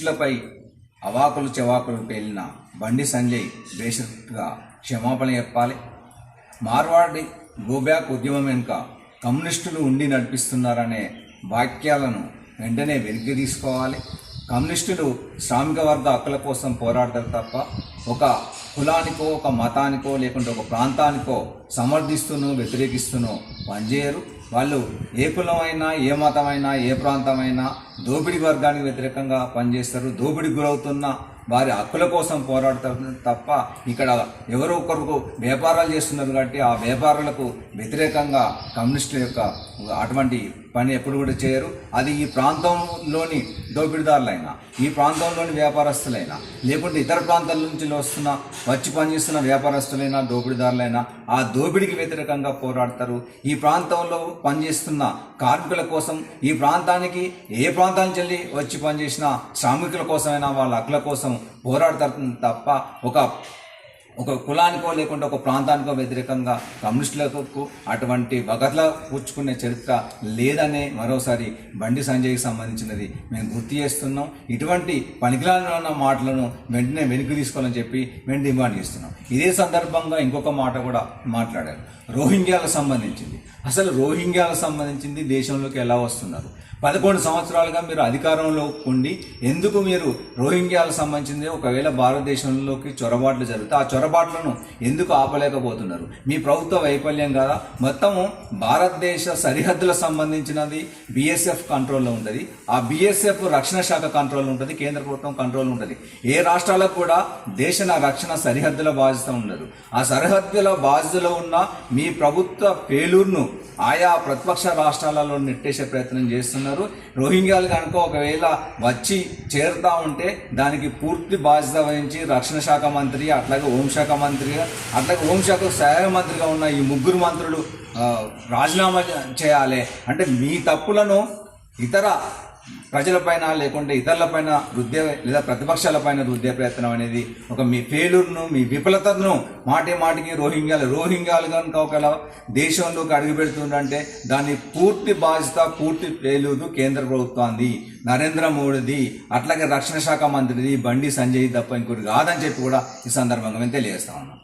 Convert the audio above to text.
శిష్యులపై అవాకులు చెవాకులు పేలిన బండి సంజయ్ బేషత్గా క్షమాపణ చెప్పాలి. మార్వాడి గోబ్యాక్ ఉద్యమం వెనుక కమ్యూనిస్టులు ఉండి నడిపిస్తున్నారనే వాక్యాలను వెంటనే వెనక్కి తీసుకోవాలి కమ్యూనిస్టులు శ్రామిక వర్గ హక్కుల కోసం పోరాడతారు తప్ప ఒక కులానికో ఒక మతానికో లేకుంటే ఒక ప్రాంతానికో సమర్థిస్తూనో వ్యతిరేకిస్తూనో పనిచేయరు వాళ్ళు ఏ కులమైనా ఏ మతమైనా ఏ ప్రాంతమైనా దోపిడీ వర్గానికి వ్యతిరేకంగా పనిచేస్తారు దోపిడి గురవుతున్న వారి హక్కుల కోసం పోరాడతారు తప్ప ఇక్కడ ఎవరో ఒకరు వ్యాపారాలు చేస్తున్నారు కాబట్టి ఆ వ్యాపారాలకు వ్యతిరేకంగా కమ్యూనిస్టుల యొక్క అటువంటి పని ఎప్పుడు కూడా చేయరు. అది ఈ ప్రాంతంలోని దోపిడీదారులైనా ఈ ప్రాంతంలోని వ్యాపారస్తులైనా లేకుంటే ఇతర ప్రాంతాల నుంచి వస్తున్న వచ్చి పనిచేస్తున్న వ్యాపారస్తులైనా దోపిడీదారులైనా ఆ దోపిడీకి వ్యతిరేకంగా పోరాడతారు. ఈ ప్రాంతంలో పనిచేస్తున్న కార్మికుల కోసం ఈ ప్రాంతానికి ఏ ప్రాంతానికి వెళ్ళి వచ్చి పనిచేసిన శ్రామికుల కోసమైనా వాళ్ళ హక్కుల కోసం పోరాడతారు తప్ప ఒక ఒక కులానికో లేకుంటే ఒక ప్రాంతానికో వ్యతిరేకంగా కమ్యూనిస్టులకు అటువంటి వగట్ల పుచ్చుకునే చరిత్ర లేదనే మరోసారి బండి సంజయ్కి సంబంధించినది. మేము గుర్తు చేస్తున్నాం. ఇటువంటి పనికిరాని ఉన్న మాటలను వెంటనే వెనుక తీసుకోవాలని చెప్పి మేము డిమాండ్ చేస్తున్నాం. ఇదే సందర్భంగా ఇంకొక మాట కూడా మాట్లాడారు. రోహింగ్యాలకు సంబంధించింది. అసలు రోహింగ్యాలకు సంబంధించింది దేశంలోకి ఎలా వస్తున్నారు? పదకొండు సంవత్సరాలుగా మీరు అధికారంలో ఉండి ఎందుకు మీరు రోహింగ్యాలకు సంబంధించింది ఒకవేళ భారతదేశంలోకి చొరబాట్లు జరిగితే ఆ చొరబాట్లను ఎందుకు ఆపలేకపోతున్నారు? మీ ప్రభుత్వ వైఫల్యం కదా. మొత్తము భారతదేశ సరిహద్దులకు సంబంధించినది బిఎస్ఎఫ్ కంట్రోల్లో ఉంటుంది. ఆ బీఎస్ఎఫ్ రక్షణ శాఖ కంట్రోల్ ఉంటుంది కేంద్ర ప్రభుత్వం కంట్రోల్ ఉంటుంది. ఏ రాష్ట్రాలకు కూడా దేశ రక్షణ సరిహద్దుల బాధ్యత ఉండదు. ఆ సరిహద్దుల బాధ్యతలో ఉన్న మీ ప్రభుత్వ పేలూరును ఆయా ప్రతిపక్ష రాష్ట్రాలలో నెట్టేసే ప్రయత్నం చేస్తున్నారు రోహింగ్యాలు కనుక ఒకవేళ వచ్చి చేరుతా ఉంటే దానికి పూర్తి బాధ్యత వహించి రక్షణ శాఖ మంత్రి అట్లాగే హోంశాఖ మంత్రి అట్లాగే హోంశాఖ సహాయ మంత్రిగా ఉన్న ఈ ముగ్గురు మంత్రులు రాజీనామా చేయాలి. అంటే మీ తప్పులను ఇతర ప్రజలపైన లేకుంటే ఇతరులపైన రుద్దే లేదా ప్రతిపక్షాలపైన రుద్దే ప్రయత్నం అనేది ఒక మీ ఫెయిల్యూర్ను మీ విఫలతను మాటి మాటికి రోహింగ్యాలు రోహింగ్యాలు కనుక ఒకవేళ దేశంలోకి అడుగుపెడుతుందంటే దాన్ని పూర్తి బాధ్యత పూర్తి ఫెయిల్యూరు కేంద్ర ప్రభుత్వాన్ని నరేంద్ర మోడీది అట్లాగే రక్షణ శాఖ మంత్రిది బండి సంజయ్ తప్ప ఇంకోటి కాదని చెప్పి కూడా ఈ సందర్భంగా మేము తెలియజేస్తా ఉన్నాం.